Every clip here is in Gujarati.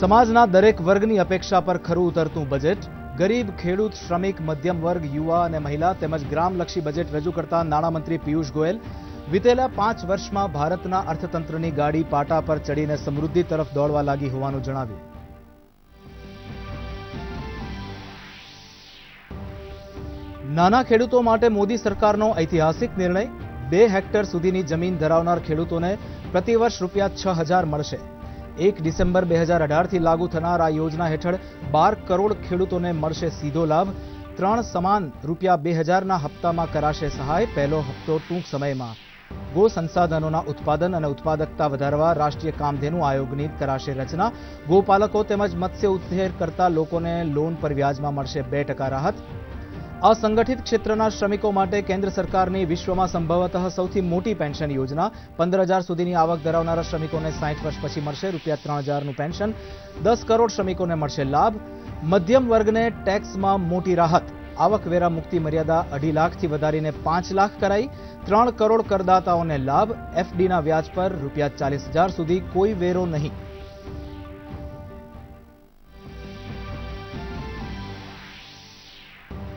સમાજના દરેક વર્ગની અપેક્ષા પર ખરું ઉતરતું બજેટ, ગરીબ, ખેડૂત, શ્રમિક, મધ્યમ વર્ગ, યુવા અને મહિલા તેમજ ગ્રામલક્ષી બજેટ રજૂ કરતા નાણામંત્રી પિયુષ ગોયલ, વિતેલા પાંચ વર્ષમાં ભારતના અર્થતંત્રની ગાડી પાટા પર ચડીને સમૃદ્ધિ તરફ દોડવા લાગી હોવાનું જણાવ્યું. નાના ખેડૂતો માટે મોદી સરકારનો ઐતિહાસિક નિર્ણય, બે હેક્ટર સુધીની જમીન ધરાવનાર ખેડૂતોને પ્રતિવર્ષ રૂપિયા છ હજાર મળશે. એક ડિસેમ્બર બે હજાર અઢારથી લાગુ થનાર આ યોજના હેઠળ બાર કરોડ ખેડૂતોને મળશે સીધો લાભ. ત્રણ સમાન રૂપિયા બે હજારના હપ્તામાં કરાશે સહાય. પહેલો હપ્તો ટૂંક સમયમાં. ગો સંસાધનોના ઉત્પાદન અને ઉત્પાદકતા વધારવા રાષ્ટ્રીય કામધેનુ આયોગની કરાશે રચના. ગોપાલકો તેમજ મત્સ્ય ઉછેર કરતા લોકોને લોન પર વ્યાજમાં મળશે બે ટકા રાહત. અસંગઠિત ક્ષેત્રના શ્રમિકો માટે કેન્દ્ર સરકારની વિશ્વમાં સંભવતઃ સૌથી મોટી પેન્શન યોજના. પંદર હજાર સુધીની આવક ધરાવનારા શ્રમિકોને સાઠ વર્ષ પછી મળશે. રૂપિયા ત્રણ હજારનું પેન્શન. દસ કરોડ શ્રમિકોને મળશે લાભ. મધ્યમ વર્ગને ટેક્સમાં મોટી રાહત. આવકવેરા મુક્તિ મર્યાદા અઢી લાખથી વધારીને પાંચ લાખ કરાઈ. ત્રણ કરોડ કરદાતાઓને લાભ. એફડીના વ્યાજ પર રૂપિયા ચાલીસ હજાર સુધી કોઈ વેરો નહીં.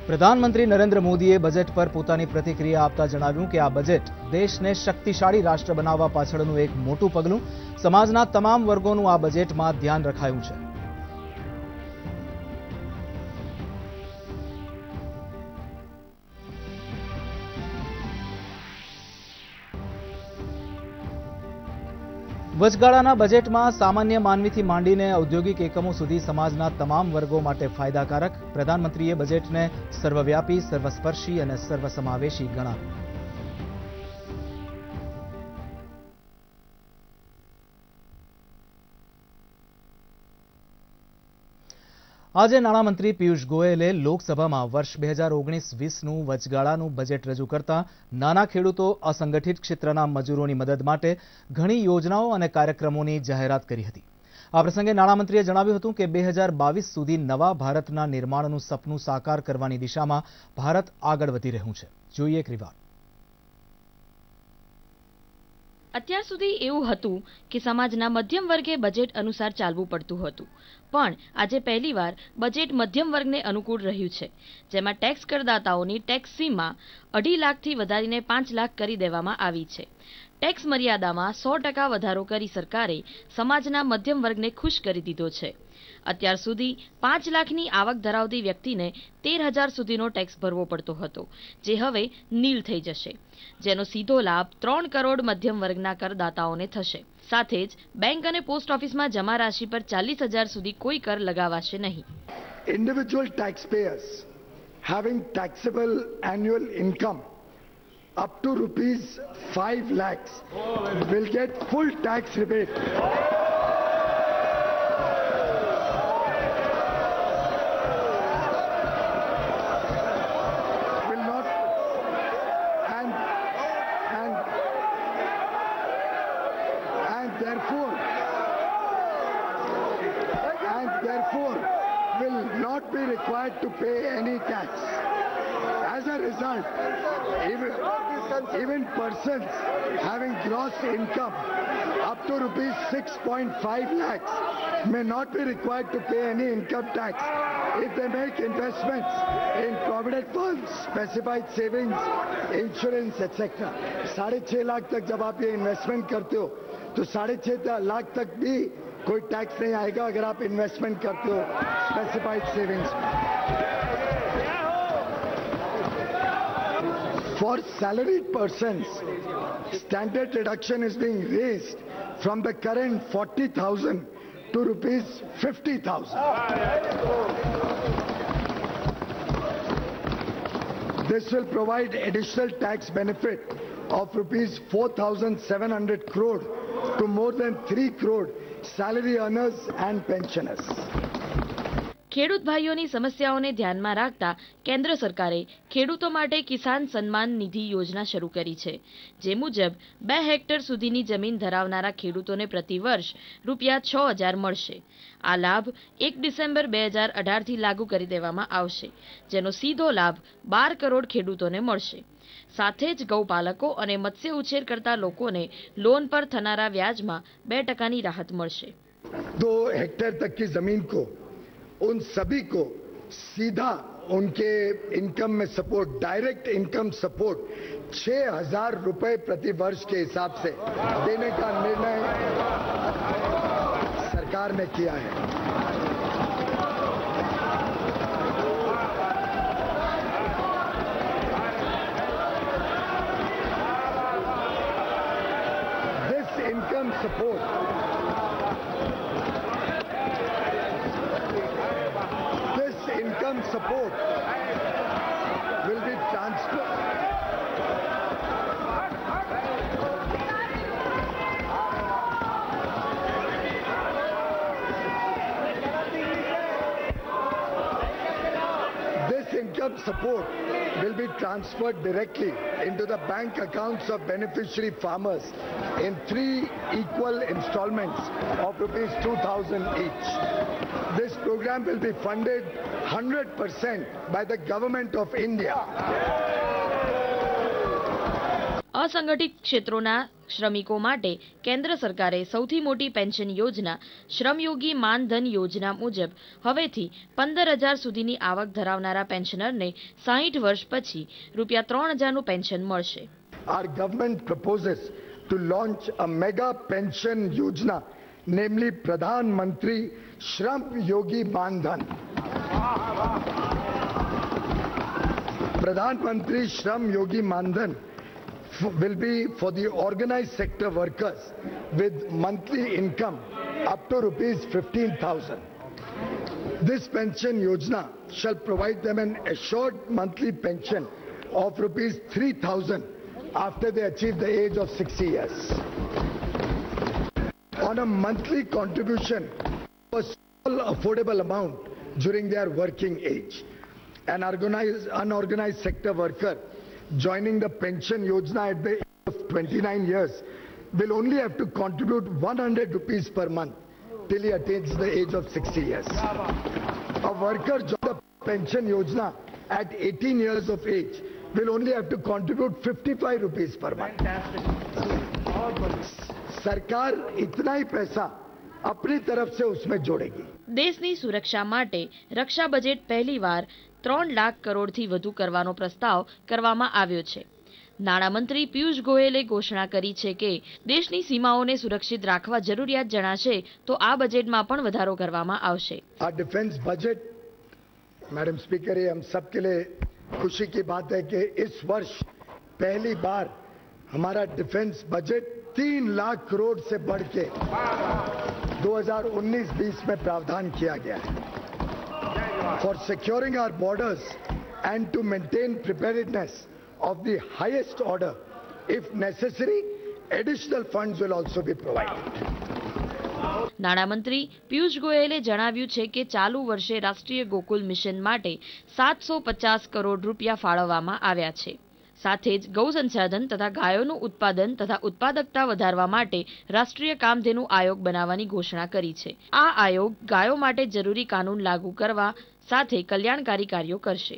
પ્રધાનમંત્રી નરેન્દ્ર મોદીએ બજેટ પર પોતાની પ્રતિક્રિયા આપતા જણાવ્યું કે આ બજેટ દેશને શક્તિશાળી રાષ્ટ્ર બનાવવા પાછળનું એક મોટું પગલું. સમાજના તમામ વર્ગોનું આ બજેટમાં ધ્યાન રખાયું છે. વચગાળાના બજેટમાં સામાન્ય માનવીથી માંડીને ઔદ્યોગિક એકમો સુધી સમાજના તમામ વર્ગો માટે ફાયદાકારક, પ્રધાનમંત્રીએ બજેટને સર્વવ્યાપી, સર્વસ્પર્શી અને સર્વસમાવેશી ગણાવ્યું. આજે નાણામંત્રી પિયુષ ગોયલે લોકસભામાં વર્ષ બે હજાર ઓગણીસ વીસનું વચગાળાનું બજેટ રજૂ કરતા નાના ખેડૂતો અસંગઠિત ક્ષેત્રના મજૂરોની મદદ માટે ઘણી યોજનાઓ અને કાર્યક્રમોની જાહેરાત કરી હતી. આ પ્રસંગે નાણામંત્રીએ જણાવ્યું હતું કે બે હજાર બાવીસ સુધી નવા ભારતના નિર્માણનું સપનું સાકાર કરવાની દિશામાં ભારત આગળ વધી રહ્યું છે. જોઈએ એક રિવાર્ડ અત્યાર સુધી એવું હતું કે સમાજના મધ્યમ વર્ગે બજેટ અનુસાર ચાલવું પડતું હતું. પણ આજે પહેલીવાર બજેટ મધ્યમ વર્ગને અનુકૂળ રહ્યું છે, જેમાં ટેક્સ કરદાતાઓની ટેક્સ સીમા અઢી લાખથી વધારીને પાંચ લાખ કરી દેવામાં આવી છે. ટેક્સ મર્યાદામાં સો ટકા વધારો કરી સરકારે સમાજના મધ્યમ વર્ગને ખુશ કરી દીધો છે. અત્યાર સુધી પાંચ લાખની આવક ધરાવતી વ્યક્તિને તેર હજાર સુધીનો ટેક્સ ભરવો પડતો હતો, જે હવે નીલ થઈ જશે, જેનો સીધો લાભ ત્રણ કરોડ મધ્યમ વર્ગના કરદાતાઓને થશે સાથે જ બેંક અને પોસ્ટ ઓફિસમાં જમા રાશિ પર ચાલીસ હજાર સુધી કોઈ કર લગાવાશે નહીં individual taxpayers having taxable annual income up to rupees 5 lakhs will get full tax rebate. to pay any tax. As a result, even, even persons having gross income up to rupees 6.5 lakhs may not be required to pay any income tax if they make investments in provident funds, specified savings, insurance, etc. साढ़े छह लाख तक जब आप ये इन्वेस्टमेंट करते हो तो साढ़े छह लाख तक भी कोई टैक्स नहीं आएगा अगर आप इन्वेस्टमेंट करते हो specified savings For salaried persons, standard deduction is being raised from the current 40,000 to rupees 50,000. This will provide additional tax benefit of rupees 4,700 crore to more than 3 crore salary earners and pensioners. ખેડૂત ભાઈઓની સમસ્યાઓને ધ્યાનમાં રાખતા કેન્દ્ર સરકારે ખેડૂતો માટે કિસાન સન્માન નિધિ યોજના શરૂ કરી છે, જે મુજબ બે હેક્ટર સુધીની જમીન ધરાવનારા ખેડૂતોને પ્રતિવર્ષ રૂપિયા છ હજાર મળશે આ લાભ એક ડિસેમ્બર બે હજાર અઢારથી લાગુ કરી દેવામાં આવશે, જેનો સીધો લાભ બાર કરોડ ખેડૂતોને મળશે સાથે જ ગૌપાલકો અને મત્સ્ય ઉછેર કરતા લોકોને લોન પર થનારા વ્યાજમાં બે ટકાની રાહત મળશે दो हेक्टेयर तक की जमीन को उन सभी को सीधा उनके इनकम में सपोर्ट डायरेक्ट इनकम सपोर्ट छह हजार रुपए प्रति वर्ष के हिसाब से देने का निर्णय सरकार ने किया है Support. This income support support will be transferred directly into the bank accounts of beneficiary farmers in three equal installments of rupees 2000 each. This program will be funded 100% by the government of India. અસંગઠિત ક્ષેત્રોના શ્રમિકો માટે કેન્દ્ર સરકારે સૌથી મોટી પેન્શન યોજના શ્રમયોગી માનધન યોજના મુજબ હવેથી પંદર હજાર સુધીની આવક ધરાવનારા પેન્શનરને સાહીઠ વર્ષ પછી રૂપિયા ત્રણ હજારનું પેન્શન મળશે to launch a mega pension yojana, namely Pradhan Mantri Shram Yogi Mandhan. Pradhan Mantri Shram Yogi Mandhan f- will be for the organized sector workers with monthly income up to rupees 15,000. This pension yojana shall provide them an assured monthly pension of rupees 3000 after they achieve the age of 60 years. On a monthly contribution of a small affordable amount during their working age. An organized, unorganized sector worker joining the pension yojana at the age of 29 years will only have to contribute 100 rupees per month till he attains the age of 60 years. A worker joining the pension yojana at 18 years of age will only have to contribute 55 rupees per month. सरकार इतना ही पैसा अपनी तरफ से उसमें जोड़ेगी દેશની સુરક્ષા માટે રક્ષા બજેટ પહેલીવાર ત્રણ લાખ કરોડથી વધુ કરવાનો પ્રસ્તાવ કરવામાં આવ્યો છે. નાણામંત્રી પિયુષ ગોયલે ઘોષણા કરી છે કે દેશની સીમાઓને સુરક્ષિત રાખવા જરૂરિયાત જણાશે તો આ બજેટમાં પણ વધારો કરવામાં આવશે. આ ડિફેન્સ બજેટ, મેડમ स्पीकर ये हम सब के लिए खुशी की बात है कि इस वर्ष पहली बार हमारा डिफेंस बजट तीन लाख करोड़ से बढ़ के 2019-20 में प्रावधान किया गया है for securing our borders and to maintain preparedness of the highest order. If necessary, additional funds will also be provided. નાણામંત્રી પિયુષ ગોયલે જણાવ્યું છે કે ચાલુ વર્ષે રાષ્ટ્રીય ગોકુલ મિશન માટે સાતસો પચાસ કરોડ રૂપિયા ફાળવવામાં આવ્યા છે સાથે જ ગૌ સંસાધન તથા ગાયોનું ઉત્પાદન તથા ઉત્પાદકતા વધારવા માટે રાષ્ટ્રીય કામધેનુ આયોગ બનાવવાની ઘોષણા કરી છે. આ આયોગ ગાયો માટે જરૂરી કાનૂન લાગુ કરવા સાથે કલ્યાણકારી કાર્યો કરશે.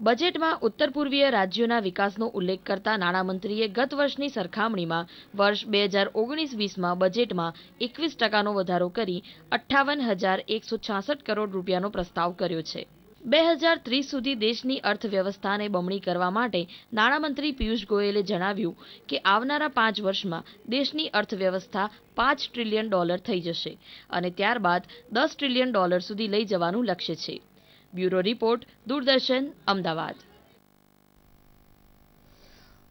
બજેટમાં ઉત્તર પૂર્વીય રાજ્યોના વિકાસનો ઉલ્લેખ કરતા નાણામંત્રીએ ગત વર્ષની સરખામણીમાં વર્ષ બે હજાર ઓગણીસ વીસમાં બજેટમાં એકવીસ ટકાનો વધારો કરી અઠ્ઠાવન હજાર એકસો છાસઠ કરોડ રૂપિયાનો પ્રસ્તાવ કર્યો છે. બે હજાર ત્રીસ સુધી દેશની અર્થવ્યવસ્થાને બમણી કરવા માટે નાણામંત્રી પિયુષ ગોયલે જણાવ્યું કે આવનારા પાંચ વર્ષમાં દેશની અર્થવ્યવસ્થા પાંચ ટ્રિલિયન ડોલર થઈ જશે અને ત્યારબાદ દસ ટ્રિલિયન ડોલર સુધી લઈ જવાનું લક્ષ્ય છે. Bureau report, Doordarshan, Ahmedabad.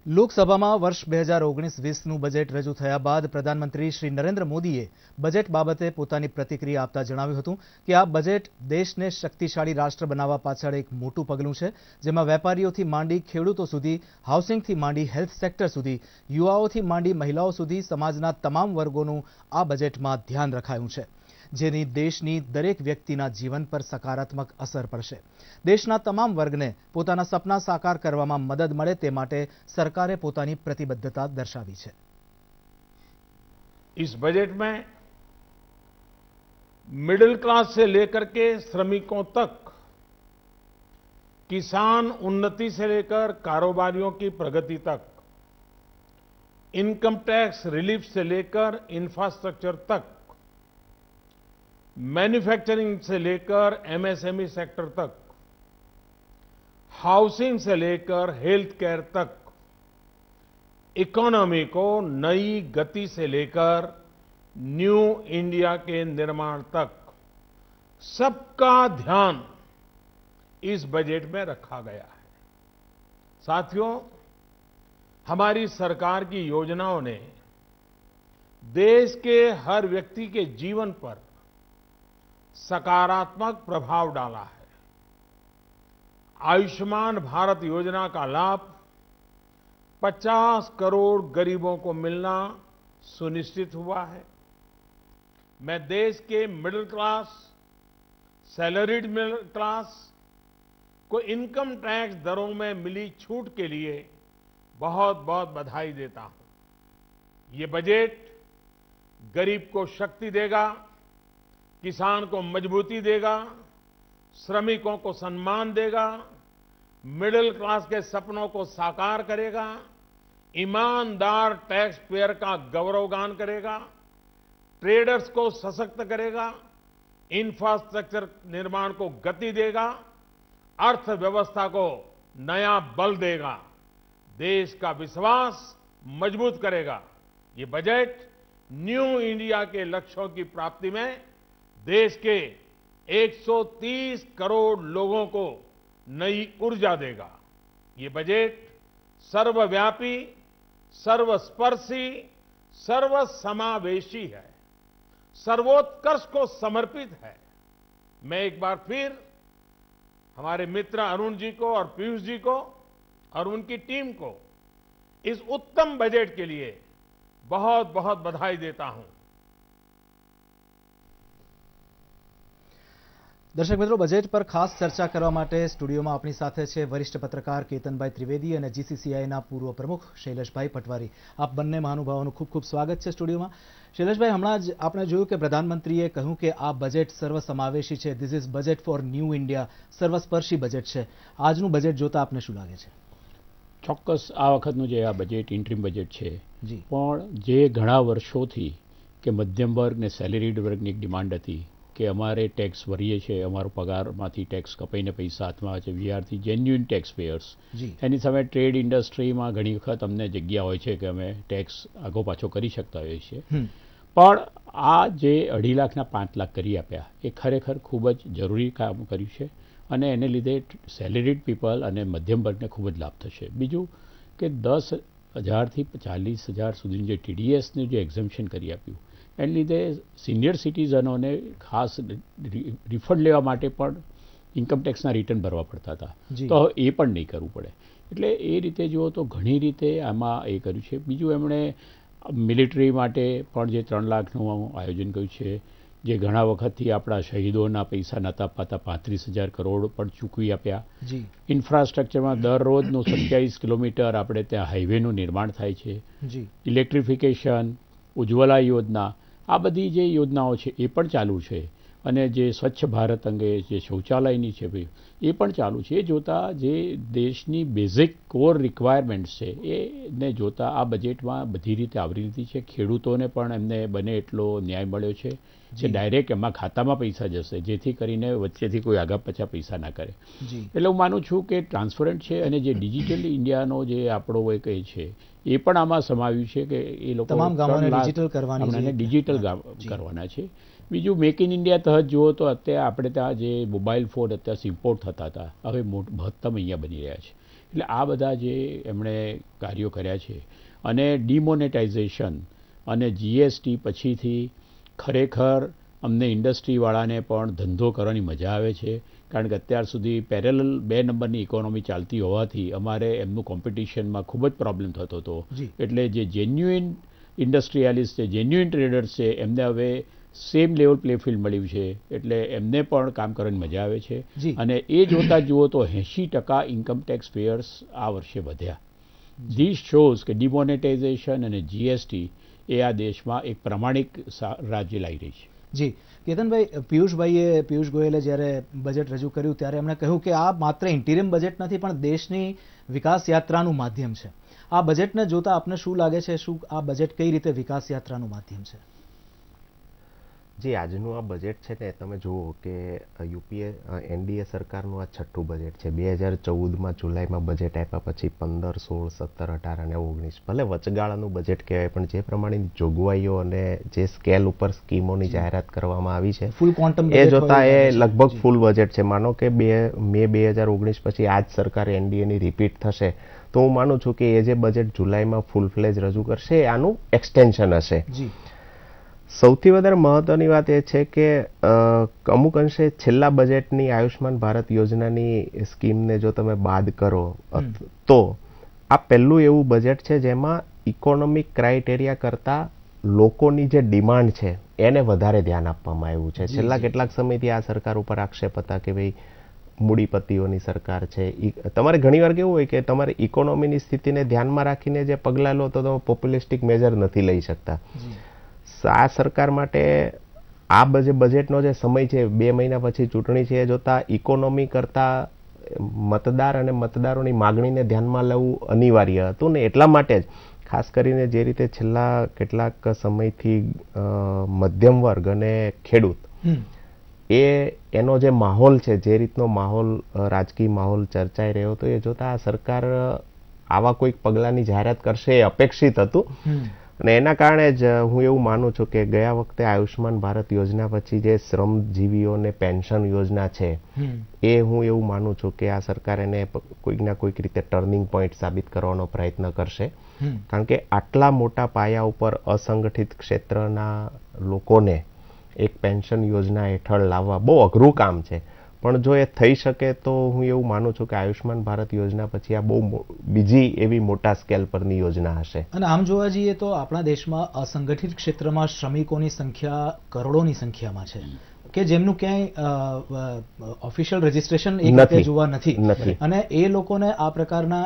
લોકસભામાં વર્ષ બે હજાર ઓગણીસ વીસનું બજેટ રજૂ થયા બાદ પ્રધાનમંત્રી શ્રી નરેન્દ્ર મોદીએ બજેટ બાબતે પોતાની પ્રતિક્રિયા આપતા જણાવ્યું હતું કે આ બજેટ દેશને શક્તિશાળી રાષ્ટ્ર બનાવવા પાછળ એક મોટું પગલું છે, જેમાં વેપારીઓથી માંડી ખેડૂતો સુધી, હાઉસિંગથી માંડી હેલ્થ સેક્ટર સુધી, યુવાઓથી માંડી મહિલાઓ સુધી, સમાજના તમામ વર્ગોનું આ બજેટમાં ધ્યાન રખાયું છે. જેની દેશની દરેક વ્યક્તિના જીવન પર સકારાત્મક અસર પડશે દેશના તમામ વર્ગને પોતાના સપના સાકાર કરવામાં મદદ મળે તે માટે સરકારે પોતાની પ્રતિબદ્ધતા દર્શાવી છે इस बजट में मिडिल क्लास से लेकर के श्रमिकों तक किसान उन्नति से लेकर कारोबारियों की प्रगति तक इनकम टैक्स रिलीफ से लेकर इंफ्रास्ट्रक्चर तक मैन्युफैक्चरिंग से लेकर एमएसएमई सेक्टर तक हाउसिंग से लेकर हेल्थ केयर तक इकोनॉमी को नई गति से लेकर न्यू इंडिया के निर्माण तक, सबका ध्यान इस बजट में रखा गया है। साथियों, हमारी सरकार की योजनाओं ने देश के हर व्यक्ति के जीवन पर सकारात्मक प्रभाव डाला है। आयुष्मान भारत योजना का लाभ 50 करोड़ गरीबों को मिलना सुनिश्चित हुआ है। मैं देश के middle class, salaried middle class को इनकम टैक्स दरों में मिली छूट के लिए बहुत बहुत बधाई देता हूँ। ये बजट गरीब को शक्ति देगा किसान को मजबूती देगा, श्रमिकों को सम्मान देगा, मिडिल क्लास के सपनों को साकार करेगा, ईमानदार टैक्स पेयर का गौरवगान करेगा, ट्रेडर्स को सशक्त करेगा, इंफ्रास्ट्रक्चर निर्माण को गति देगा, अर्थव्यवस्था को नया बल देगा, देश का विश्वास मज़बूत करेगा। ये बजट न्यू इंडिया के लक्ष्यों की प्राप्ति में देश के 130 करोड़ लोगों को नई ऊर्जा देगा। ये बजट सर्वव्यापी, सर्वस्पर्शी, सर्वसमावेशी है। सर्वोत्कर्ष को समर्पित है। मैं एक बार फिर हमारे मित्र अरुण जी को और पीयूष जी को और उनकी टीम को इस उत्तम बजट के लिए बहुत बहुत बधाई देता हूँ। દર્શક મિત્રો બજેટ પર ખાસ ચર્ચા કરવા માટે સ્ટુડિયોમાં આપણી સાથે છે વરિષ્ઠ પત્રકાર કેતનભાઈ ત્રિવેદી અને જીસીસીઆઈના પૂર્વ પ્રમુખ શૈલેષભાઈ પટવારી. આપ બંને મહાનુભાવોનું ખૂબ ખૂબ સ્વાગત છે સ્ટુડિયોમાં. શૈલેષભાઈ હમણાં જ આપણે જોયું કે પ્રધાનમંત્રીએ કહ્યું કે આ બજેટ સર્વસમાવેશી છે. This is budget for new India સર્વસ્પર્શી budget છે. આજનું બજેટ જોતા આપને શું લાગે છે? ચોક્કસ આ વખતનું જે આ બજેટ ઇન્ટ્રીમ બજેટ છે જી. પણ જે ઘણા વર્ષોથી કે મધ્યમ વર્ગ ને સેલેરીડ વર્ગની એક ડિમાન્ડ હતી કે અમારે ટેક્સ ભરીએ છીએ અમારો પગારમાંથી ટેક્સ કપાઈને પૈસા હાથમાં આવે છે. We are the genuine taxpayers એની સામે ટ્રેડ ઇન્ડસ્ટ્રીમાં ઘણી વખત અમને જગ્યા હોય છે કે અમે ટેક્સ આગો પાછો કરી શકતા હોઈએ છીએ. પણ આ જે અઢી લાખના પાંચ લાખ કરી આપ્યા એ ખરેખર ખૂબ જ જરૂરી કામ કર્યું છે અને એને લીધે સેલેરીડ પીપલ અને મધ્યમ વર્ગને ખૂબ જ લાભ થશે. બીજું કે દસ હજારથી ચાલીસ હજાર સુધીનું જે ટીડીએસનું જે એક્ઝમ્પશન કરી આપ્યું એને લીધે સિનિયર સિટીઝનોને ખાસ રિફંડ લેવા માટે પણ ઇન્કમટેક્સના રિટર્ન ભરવા પડતા હતા. તો એ પણ નહીં કરવું પડે. એટલે એ રીતે જુઓ તો ઘણી રીતે આમાં એ કર્યું છે. બીજું એમણે મિલિટરી માટે પણ જે ત્રણ લાખનું આયોજન કર્યું છે જે ઘણા વખતથી આપણા શહીદોના પૈસા નતા પાતા પાંત્રીસ હજાર કરોડ પણ ચૂકવી આપ્યા. ઇન્ફ્રાસ્ટ્રક્ચરમાં દરરોજનું સત્યાવીસ કિલોમીટર આપણે ત્યાં હાઈવેનું નિર્માણ થાય છે. ઇલેક્ટ્રિફિકેશન ઉજ્જવલા યોજના આ બધી જે યોજનાઓ છે એ પણ ચાલુ છે. અને જે સ્વચ્છ ભારત અંગે જે શૌચાલયની છે ભાઈ એ પણ ચાલુ છે. એ જોતાં જે દેશની બેઝિક કોર રિક્વાયરમેન્ટ્સ છે એને જોતાં આ બજેટમાં બધી રીતે આવરી લીધી છે. ખેડૂતોને પણ એમને બને એટલો ન્યાય મળ્યો છે જે ડાયરેક્ટ એમાં ખાતામાં પૈસા જશે જેથી કરીને વચ્ચેથી કોઈ આગા પછા પૈસા ના કરે. એટલે હું માનું છું કે ટ્રાન્સપરન્ટ છે અને જે ડિજિટલ ઇન્ડિયાનો જે આપણો એક એ છે એ પણ આમાં સમાવ્યું છે કે એ લોકો ગામ કરવાના છે. બીજું મેક ઇન ઇન્ડિયા તહત જુઓ તો અત્યારે આપણે ત્યાં જે મોબાઈલ ફોન અત્યારે ઇમ્પોર્ટ થતા હતા હવે મોટ- મહત્તમ અહીંયા બની રહ્યા છે. એટલે આ બધા જે એમણે કાર્યો કર્યા છે અને ડિમોનેટાઇઝેશન અને જીએસટી પછીથી ખરેખર અમને ઇન્ડસ્ટ્રીવાળાને પણ ધંધો કરવાની મજા આવે છે. કારણ કે અત્યાર સુધી પેરેલલ બે નંબરની ઇકોનોમી ચાલતી હોવાથી અમારે એમનું કોમ્પિટિશનમાં ખૂબ જ પ્રોબ્લેમ થતો હતો. એટલે જે જેન્યુઇન ઇન્ડસ્ટ્રીયાલિસ્ટ છે જેન્યુઇન ટ્રેડર્સ છે એમને હવે સેમ લેવલ પ્લેફિલ્ડ મળ્યું છે. એટલે એમને પણ કામ કરવાની મજા આવે છે. અને એ જોતા જુઓ તો એંશી ટકા ઇન્કમ ટેક્સ પેયર્સ આ વર્ષે વધ્યા. ધીસ શોઝ કે ડિમોનેટાઇઝેશન અને જીએસટી એ આ દેશમાં એક પ્રમાણિક રાજ્ય લાવી રહી છે. જી. કેતનભાઈ પિયુષભાઈએ પિયુષ ગોયલે જ્યારે બજેટ રજૂ કર્યું ત્યારે એમણે કહ્યું કે આ માત્ર ઇન્ટિરિયમ બજેટ નથી પણ દેશની વિકાસ યાત્રાનું માધ્યમ છે. આ બજેટને જોતા આપને શું લાગે છે? શું આ બજેટ કઈ રીતે વિકાસ યાત્રાનું માધ્યમ છે? જે આજનું આ બજેટ છે ને તમે જુઓ કે યુપીએ એનડીએ સરકારનું આ છઠ્ઠું બજેટ છે. બે હજાર ચૌદમાં જુલાઈમાં બજેટ આપ્યા પછી પંદર સોળ સત્તર અઢાર અને ઓગણીસ. ભલે વચગાળાનું બજેટ કહેવાય પણ જે પ્રમાણેની જોગવાઈઓ અને જે સ્કેલ ઉપર સ્કીમોની જાહેરાત કરવામાં આવી છે ફૂલ ક્વોન્ટમ એ જોતા એ લગભગ ફૂલ બજેટ છે. માનો કે બે મે બે હજાર ઓગણીસ પછી આ જ સરકાર એનડીએની રિપીટ થશે. તો હું માનું છું કે એ જે બજેટ જુલાઈમાં ફૂલ ફ્લેજ રજૂ કરશે આનું એક્સટેન્શન હશે. જી. સૌથી વધારે મહત્વની વાત એ છે કે અમુક અંશે છેલ્લા બજેટની આયુષ્માન ભારત યોજનાની સ્કીમને જો તમે બાદ કરો તો આ પહેલું એવું બજેટ છે જેમાં ઇકોનોમિક ક્રાઇટેરિયા કરતા લોકોની જે ડિમાન્ડ છે એને વધારે ધ્યાન આપવામાં આવ્યું છે. છેલ્લા કેટલાક સમયથી આ સરકાર ઉપર આક્ષેપ હતા કે ભાઈ મૂડીપતિઓની સરકાર છે. તમારે ઘણીવાર કેવું હોય કે તમારે ઇકોનોમીની સ્થિતિને ધ્યાનમાં રાખીને જે પગલાં લો તો તમે પોપ્યુલિસ્ટિક મેજર નથી લઈ શકતા. આ સરકાર માટે આ બજે બજેટનો જે સમય છે બે મહિના પછી ચૂંટણી છે એ જોતા ઇકોનોમી કરતા મતદાર અને મતદારોની માગણીને ધ્યાનમાં લેવું અનિવાર્ય હતું ને એટલા માટે જ. ખાસ કરીને જે રીતે છેલ્લા કેટલાક સમયથી મધ્યમ વર્ગ અને ખેડૂત એ એનો જે માહોલ છે જે રીતનો માહોલ રાજકીય માહોલ ચર્ચાઈ રહ્યો હતો એ જોતા આ સરકાર આવા કોઈક પગલાંની જાહેરાત કરશે એ અપેક્ષિત હતું. અને એના કારણે જ હું એવું માનું છું કે ગયા વખતે આયુષ્માન ભારત યોજના પછી જે શ્રમજીવીઓને પેન્શન યોજના છે એ હું એવું માનું છું કે આ સરકાર એને કોઈકના કોઈક રીતે ટર્નિંગ પોઈન્ટ સાબિત કરવાનો પ્રયત્ન કરશે. કારણ કે આટલા મોટા પાયા ઉપર અસંગઠિત ક્ષેત્રના લોકોને એક પેન્શન યોજના હેઠળ લાવવા બહુ અઘરું કામ છે. પણ જો એ થઈ શકે તો હું એવું માનું છું કે આયુષ્માન ભારત યોજના પછી આ બહુ બીજી એવી મોટા સ્કેલ પરની યોજના હશે. અને આમ જોવા જઈએ તો આપણા દેશમાં અસંગઠિત ક્ષેત્રમાં શ્રમિકોની સંખ્યા કરોડોની સંખ્યામાં છે. કે જેમનું ક્યાંય ઓફિશિયલ રજીસ્ટ્રેશન એક રીતે જોવા નથી. અને એ લોકોને આ પ્રકારના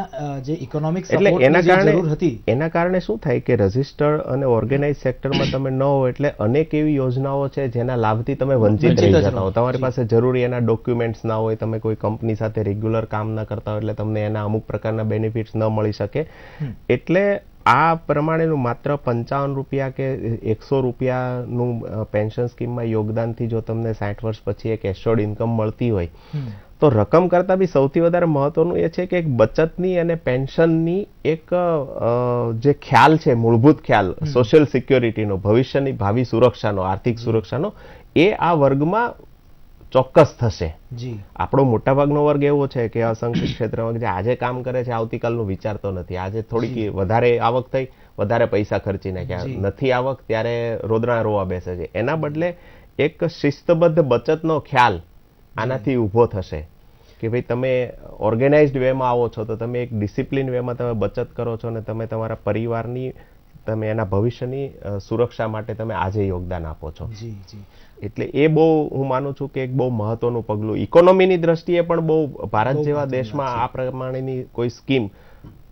જે ઇકોનોમિક એટલે એના કારણે હતી. એના કારણે શું થાય કે રજિસ્ટર્ડ અને ઓર્ગેનાઇઝ સેક્ટરમાં તમે ન હો એટલે અનેક એવી યોજનાઓ છે જેના લાભથી તમે વંચિત વંચિત રહી જતા હો. તમારી પાસે જરૂરી એના ડોક્યુમેન્ટ્સ ના હોય તમે કોઈ કંપની સાથે રેગ્યુલર કામ ના કરતા હોય એટલે તમને એના અમુક પ્રકારના બેનિફિટ્સ ન મળી શકે. એટલે આ પ્રમાણેનું માત્ર પંચાવન રૂપિયા કે એકસો રૂપિયાનું પેન્શન સ્કીમમાં યોગદાનથી જો તમને સાઠ વર્ષ પછી એક એશ્યોર્ડ ઇન્કમ મળતી હોય તો રકમ કરતાં બી સૌથી વધારે મહત્વનું એ છે કે એક બચતની અને પેન્શનની એક જે ખ્યાલ છે મૂળભૂત ખ્યાલ સોશિયલ સિક્યોરિટીનો ભવિષ્યની ભાવિ સુરક્ષાનો આર્થિક સુરક્ષાનો એ આ વર્ગમાં ચોક્કસ થશે. જી. આપણો મોટાભાગનો વર્ગ એવો છે કે અસંખ્ય ક્ષેત્રમાં જે આજે કામ કરે છે આવતીકાલનું વિચારતો નથી. આજે થોડીક વધારે આવક થઈ વધારે પૈસા ખર્ચી નાખ્યા. નથી આવક ત્યારે રોદણા રોવા બેસે છે. એના બદલે એક શિસ્તબદ્ધ બચતનો ખ્યાલ આનાથી ઊભો થશે. કે ભાઈ તમે ઓર્ગેનાઇઝડ વેમાં આવો છો તો તમે એક ડિસિપ્લિન વેમાં તમે બચત કરો છો અને તમે તમારા પરિવારની તમે એના ભવિષ્યની સુરક્ષા માટે તમે આજે યોગદાન આપો છો. જી જી. એટલે એ બહુ હું માનું છું કે એક બહુ મહત્વનું પગલું. ઇકોનોમીની દ્રષ્ટિએ પણ બહુ ભારત જેવા દેશમાં આ પ્રમાણેની કોઈ સ્કીમ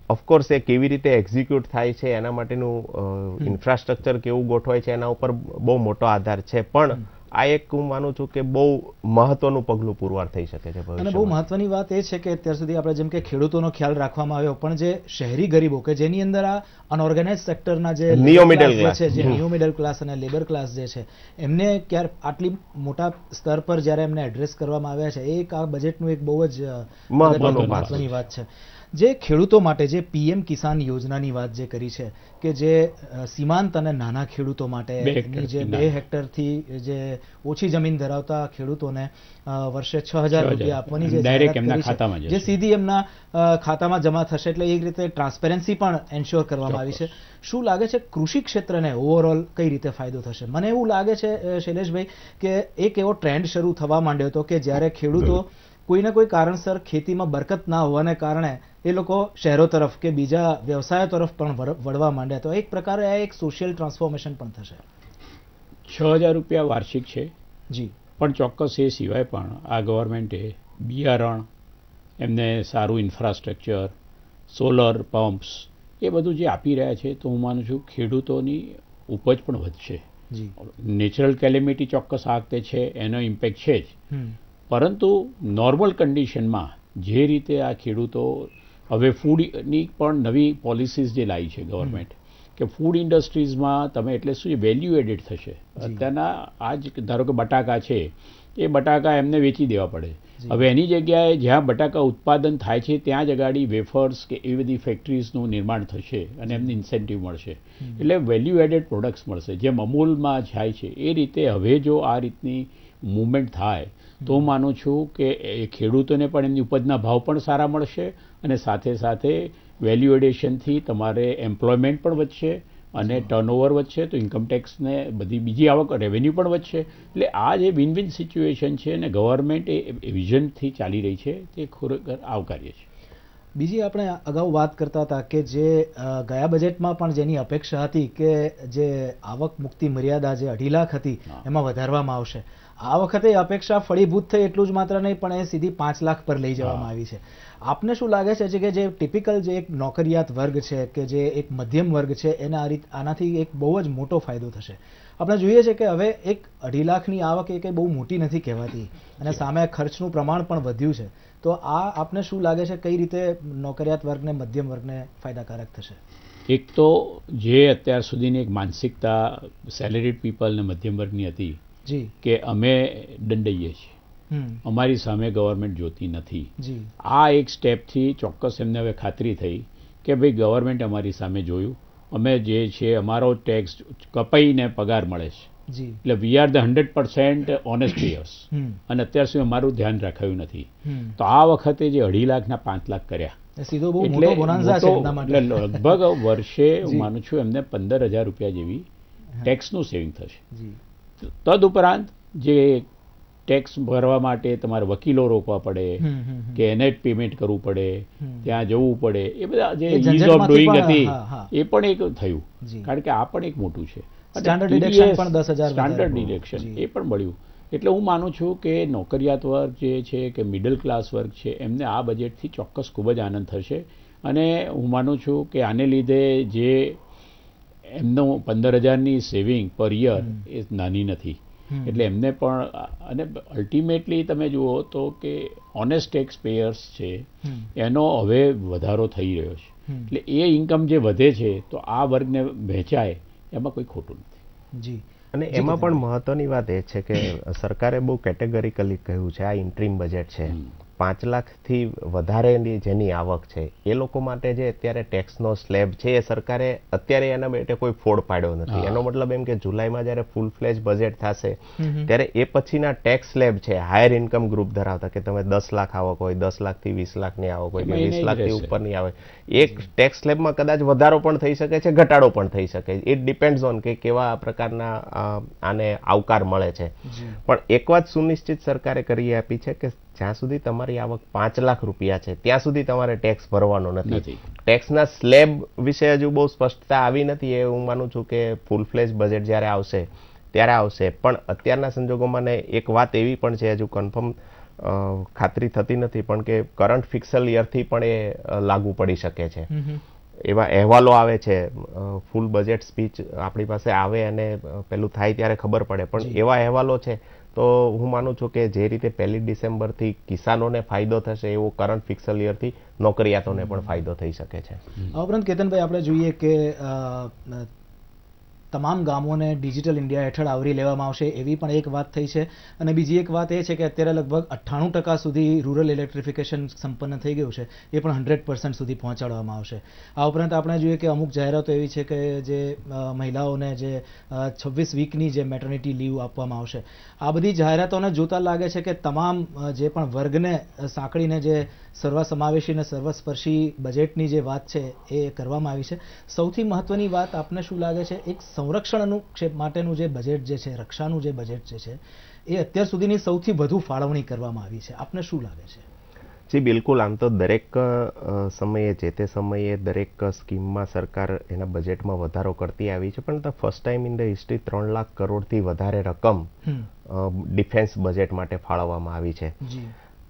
ઓફકોર્સ એ કેવી રીતે એક્ઝિક્યુટ થાય છે એના માટેનું ઇન્ફ્રાસ્ટ્રક્ચર કેવું ગોઠવાય છે એના ઉપર બહુ મોટો આધાર છે. પણ આ એક હું માનું છું કે બહુ મહત્વનું પગલું પુરવાર થઈ શકે છે અને બહુ મહત્વની વાત એ છે કે અત્યાર સુધી આપણે જેમ કે ખેડૂતોનો ખ્યાલ રાખવામાં આવ્યો પણ જે શહેરી ગરીબો કે જેની અંદર આ અનઓર્ગેનાઇઝ સેક્ટરના જે Neo મિડલ class. છે જે નિયો મિડલ ક્લાસ અને લેબર ક્લાસ જે છે એમને ક્યારે આટલી મોટા સ્તર પર જ્યારે એમને એડ્રેસ કરવામાં આવ્યા છે એ એક આ બજેટનું એક બહુ જ મહત્વની વાત છે. જે ખેડૂતો માટે જે પીએમ કિસાન યોજનાની વાત જે કરી છે કે જે સીમાંત અને નાના ખેડૂતો માટે જે બે હેક્ટરથી જે ઓછી જમીન ધરાવતા ખેડૂતોને વર્ષે છ હજાર રૂપિયા આપવાની જે સીધી એમના ખાતામાં જમા થશે એટલે એક રીતે ટ્રાન્સપેરન્સી પણ એન્શ્યોર કરવામાં આવી છે. શું લાગે છે કૃષિ ક્ષેત્રને ઓવરઓલ કઈ રીતે ફાયદો થશે? મને એવું લાગે છે શૈલેષભાઈ કે એક એવો ટ્રેન્ડ શરૂ થવા માંડ્યો હતો કે જ્યારે ખેડૂતો કોઈને કોઈ કારણસર ખેતીમાં બરકત ના હોવાને કારણે એ લોકો શહેરો તરફ કે બીજા વ્યવસાયો તરફ પણ વળવા માંડ્યા. તો એક પ્રકારે આ એક સોશિયલ ટ્રાન્સફોર્મેશન પણ થશે. છ હજાર રૂપિયા વાર્ષિક છે. જી. પણ ચોક્કસ એ સિવાય પણ આ ગવર્મેન્ટે બિયારણ એમને સારું ઇન્ફ્રાસ્ટ્રક્ચર સોલર પમ્પ્સ એ બધું જે આપી રહ્યા છે તો હું માનું છું ખેડૂતોની ઉપજ પણ વધશે. જી. નેચરલ કેલેમિટી ચોક્કસ આ વખતે છે એનો ઇમ્પેક્ટ છે જ. પરંતુ નોર્મલ કન્ડિશનમાં જે રીતે આ ખેડૂતો હવે ફૂડની પણ નવી પોલિસીસ જે લાવી છે ગવર્મેન્ટ કે ફૂડ ઇન્ડસ્ટ્રીઝમાં તમે એટલે શું વેલ્યુ એડેડ થશે. અત્યારના આ જ ધારો કે બટાકા છે એ બટાકા એમને વેચી દેવા પડે. હવે એની જગ્યાએ જ્યાં બટાકા ઉત્પાદન થાય છે ત્યાં જ અગાડી વેફર્સ કે એવી બધી ફેક્ટરીઝનું નિર્માણ થશે અને એમને ઇન્સેન્ટિવ મળશે. એટલે વેલ્યુ એડેડ પ્રોડક્ટ્સ મળશે. જેમ અમૂલમાં થાય છે એ રીતે હવે જો આ રીતની મુવમેન્ટ થાય તો હું માનું છું કે એ ખેડૂતોને પણ એમની ઉપજના ભાવ પણ સારા મળશે અને સાથે સાથે વેલ્યુ એડેશનથી તમારે એમ્પ્લોયમેન્ટ પણ વધશે અને ટર્નઓવર વધશે તો ઇન્કમટેક્સને બધી બીજી આવક રેવન્યુ પણ વધશે. એટલે આ જે વિન વિન સિચ્યુએશન છે અને ગવર્મેન્ટ એ વિઝનથી ચાલી રહી છે તે ખરેખર આવકાર્ય છે. બીજી આપણે અગાઉ વાત કરતા હતા કે જે ગયા બજેટમાં પણ જેની અપેક્ષા હતી કે જે આવક મુક્તિ મર્યાદા જે અઢી લાખ હતી એમાં વધારવામાં આવશે. આ વખતે અપેક્ષા ફળીભૂત થઈ એટલું જ માત્ર નહીં પણ એ સીધી પાંચ લાખ પર લઈ જવામાં આવી છે. આપને શું લાગે છે કે જે ટિપિકલ જે એક નોકરિયાત વર્ગ છે કે જે એક મધ્યમ વર્ગ છે એના આ રીત આનાથી એક બહુ જ મોટો ફાયદો થશે? આપણે જોઈએ છે કે હવે એક અઢી લાખની આવક એ કંઈ બહુ મોટી નથી કહેવાતી અને સામે ખર્ચનું પ્રમાણ પણ વધ્યું છે. તો આ આપને શું લાગે છે કઈ રીતે નોકરિયાત વર્ગને મધ્યમ વર્ગને ફાયદાકારક થશે? એક તો જે અત્યાર સુધીની એક માનસિકતા સેલેરીડ પીપલ ને મધ્યમ વર્ગની હતી જી. કે અમે દંડઈએ છીએ. અમારી સામે ગવર્મેન્ટ જોતી નથી. આ એક સ્ટેપથી ચોક્કસ એમને હવે ખાતરી થઈ કે ભાઈ ગવર્મેન્ટ અમારી સામે જોયું. અમે જે છે અમારો ટેક્સ કપાઈને પગાર મળે છે. એટલે we are the hundred percent honest years અને અત્યાર સુધી અમારું ધ્યાન રાખાયું નથી. તો આ વખતે જે અઢી લાખના પાંચ લાખ કર્યા. સીધો બહુ એટલે મોટો બોનાન્ઝા છે મોટો- એમના માટે. એટલે લગભગ વર્ષે હું માનું છું એમને પંદર હજાર રૂપિયા જેવી ટેક્સનું સેવિંગ થશે. તદ તદુપરાંત જે ટેક્સ ભરવા માટે તમારે વકીલો રોકવા પડે. કે એને જ પેમેન્ટ કરવું પડે ત્યાં જવું પડે. એ બધા જે ઇઝ ઓફ ડુઈંગ હતી. એ પણ એક થયું. કારણ કે આ પણ એક મોટું છે. અને Standard TDS deduction પણ 10,000 વધારે સ્ટાન્ડર્ડ ડિરેક્શન એ પણ મળ્યું. એટલે હું માનું છું કે નોકરિયાત વર્ગ જે છે કે મિડલ ક્લાસ વર્ગ છે એમને આ બજેટથી ચોક્કસ ખૂબ જ આનંદ થશે. અને હું માનું છું કે આને લીધે જે એમનું પંદર હજારની સેવિંગ પર યર એ નાની નથી. એટલે એમને પણ અને અલ્ટિમેટલી તમે જુઓ તો કે ઓનેસ્ટ ટેક્સ પેયર્સ છે એનો હવે વધારો થઈ રહ્યો છે. એટલે એ ઇન્કમ જે વધે છે તો આ વર્ગને વહેંચાય એમાં કોઈ ખોટું નથી. જી. અને એમાં પણ મહત્વની વાત એ છે કે સરકારે બહુ કેટેગરીકલી કહ્યું છે આ ઇન્ટ્રીમ બજેટ છે. પાંચ લાખથી વધારેની જેની આવક છે. એ લોકો માટે જે અત્યારે ટેક્સનો સ્લેબ છે એ સરકારે અત્યારે એના માટે કોઈ ફોડ પાડ્યો નથી. એનો મતલબ એમ કે જુલાઈમાં જ્યારે ફૂલ ફ્લેજ બજેટ થશે. ત્યારે એ પછીના ટેક્સ સ્લેબ છે. હાયર ઇન્કમ ગ્રુપ ધરાવતા કે તમે દસ લાખ આવક હોય દસ લાખથી વીસ લાખની આવક હોય કે વીસ લાખથી. ઉપરની આવે. એક ટેક્સ સ્લેબમાં કદાચ વધારો પણ થઈ શકે છે ઘટાડો પણ થઈ શકે. ઇટ ડિપેન્ડ્સ ઓન કે કેવા પ્રકારના આને આવકાર મળે છે. પણ એક વાત સુનિશ્ચિત સરકારે કરી આપી છે કે જ્યાં સુધી તમારી આવક પાંચ લાખ રૂપિયા છે ત્યાં સુધી તમારે ટેક્સ ભરવાનો નથી. ટેક્સના સ્લેબ વિશે હજુ બહુ સ્પષ્ટતા આવી નથી એ હું માનું છું કે ફૂલ ફ્લેજ બજેટ જ્યારે આવશે ત્યારે આવશે. પણ અત્યારના સંજોગોમાં ને એક વાત એવી પણ છે હજુ કન્ફર્મ ખાતરી થતી નથી પણ કે કરંટ ફિક્સલ યરથી પણ એ લાગુ પડી શકે છે. એવા અહેવાલો આવે છે ફૂલ બજેટ સ્પીચ આપણી પાસે આવે અને પેલું થાય ત્યારે ખબર પડે. પણ એવા અહેવાલો છે તો હું માનું છું કે જે રીતે પહેલી ડિસેમ્બરથી કિસાનોને ફાયદો થશે એવો કરંટ ફિક્સલ યરથી નોકરિયાતોને પણ ફાયદો થઈ શકે છે. આ ઉપરાંત કેતનભાઈ, આપણે જોઈએ કે તમામ ગામોને ડિજિટલ ઇન્ડિયા હેઠળ આવરી લેવામાં આવશે એવી પણ એક વાત થઈ છે. અને બીજી એક વાત એ છે કે અત્યારે લગભગ અઠ્ઠાણું ટકા સુધી રૂરલ ઇલેક્ટ્રિફિકેશન સંપન્ન થઈ ગયું છે. એ પણ હંડ્રેડ પર્સન્ટ સુધી પહોંચાડવામાં આવશે. આ ઉપરાંત આપણે જોઈએ કે અમુક જાહેરાતો એવી છે કે જે મહિલાઓને જે છવ્વીસ વીકની જે મેટર્નિટી લીવ આપવામાં આવશે. આ બધી જાહેરાતોને જોતા લાગે છે કે તમામ જે પણ વર્ગને સાંકળીને જે સર્વસમાવેશી અને સર્વસ્પર્શી બજેટની જે વાત છે એ કરવામાં આવી છે. સૌથી મહત્વની વાત આપને શું લાગે છે? એક સંરક્ષણનું અનુક્ષેપ માટેનું જે બજેટ જે છે રક્ષાનું જે બજેટ જે છે એ અત્યાર સુધીની સૌથી વધુ ફાળવણી કરવામાં આવી છે. આપને શું લાગે છે? જી બિલકુલ. આમ તો દરેક સમયે જે તે સમયે દરેક સ્કીમમાં સરકાર એના બજેટમાં વધારો કરતી આવી છે. પણ the first time in the history ત્રણ લાખ કરોડથી વધારે રકમ ડિફેન્સ બજેટ માટે ફાળવવામાં આવી છે.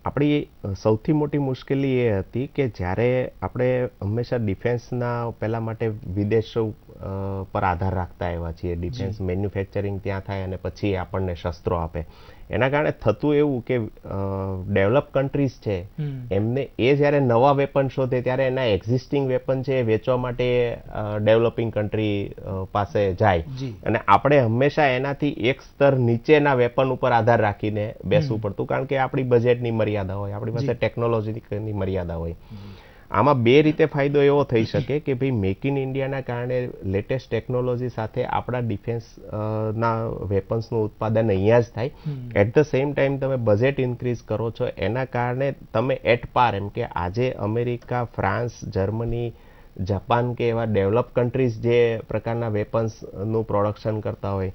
આપણી સૌથી મોટી મુશ્કેલી એ હતી કે જ્યારે આપણે હંમેશા ડિફેન્સના પહેલાં માટે વિદેશો પર આધાર રાખતા એવા છીએ. ડિફેન્સ મેન્યુફેક્ચરિંગ ત્યાં થાય અને પછી આપણને શસ્ત્રો આપે. એના કારણે થતું એવું કે ડેવલપ કન્ટ્રીઝ છે એમને એ જ્યારે નવા વેપન શોધે ત્યારે એના એક્ઝિસ્ટિંગ વેપન છે એ વેચવા માટે ડેવલપિંગ કન્ટ્રી પાસે જાય. અને આપણે હંમેશા એનાથી એક સ્તર નીચેના વેપન ઉપર આધાર રાખીને બેસવું પડતું. કારણ કે આપણી બજેટની મર્યાદા હોય આપણી પાસે ટેકનોલોજીની મર્યાદા હોય. આમાં બે રીતે ફાયદો એવો થઈ શકે કે ભાઈ મેક ઇન ઇન્ડિયાના કારણે લેટેસ્ટ ટેકનોલોજી સાથે આપણા ડિફેન્સ ના વેપન્સનું ઉત્પાદન અહીંયા જ થાય. એટ ધ સેમ ટાઈમ તમે બજેટ ઇન્ક્રીઝ કરો છો એના કારણે તમે એટ પાર એમ કે આજે અમેરિકા ફ્રાન્સ જર્મની જાપાન કે એવા ડેવલપ કન્ટ્રીઝ જે પ્રકારના વેપન્સનું પ્રોડક્શન કરતા હોય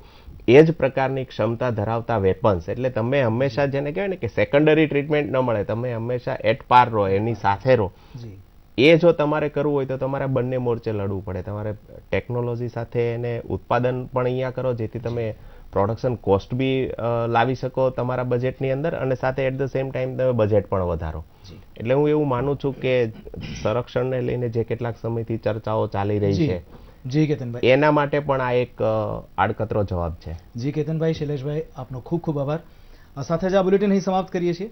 એ જ પ્રકારની ક્ષમતા ધરાવતા વેપન્સ એટલે તમે હંમેશા જેને કહેવાય ને કે સેકન્ડરી ટ્રીટમેન્ટ ન મળે તમે હંમેશા એટ પાર રહો એની સાથે રહો. એ જો તમારે કરવું હોય તો તમારે બંને મોરચે લડવું પડે. તમારે ટેકનોલોજી સાથે એને ઉત્પાદન પણ અહીંયા કરો જેથી તમે પ્રોડક્શન કોસ્ટ બી લાવી શકો તમારા બજેટની અંદર અને સાથે એટ ધ સેમ ટાઈમ તમે બજેટ પણ વધારો. એટલે હું એવું માનું છું કે સંરક્ષણને લઈને જે કેટલાક સમયથી ચર્ચાઓ ચાલી રહી છે જી કેતનભાઈ. એના માટે પણ આ એક આડકતરો જવાબ છે. જી કેતનભાઈ શૈલેષભાઈ આપનો ખૂબ ખૂબ આભાર. સાથે જ આ બુલેટિન અહીં સમાપ્ત કરીએ છીએ.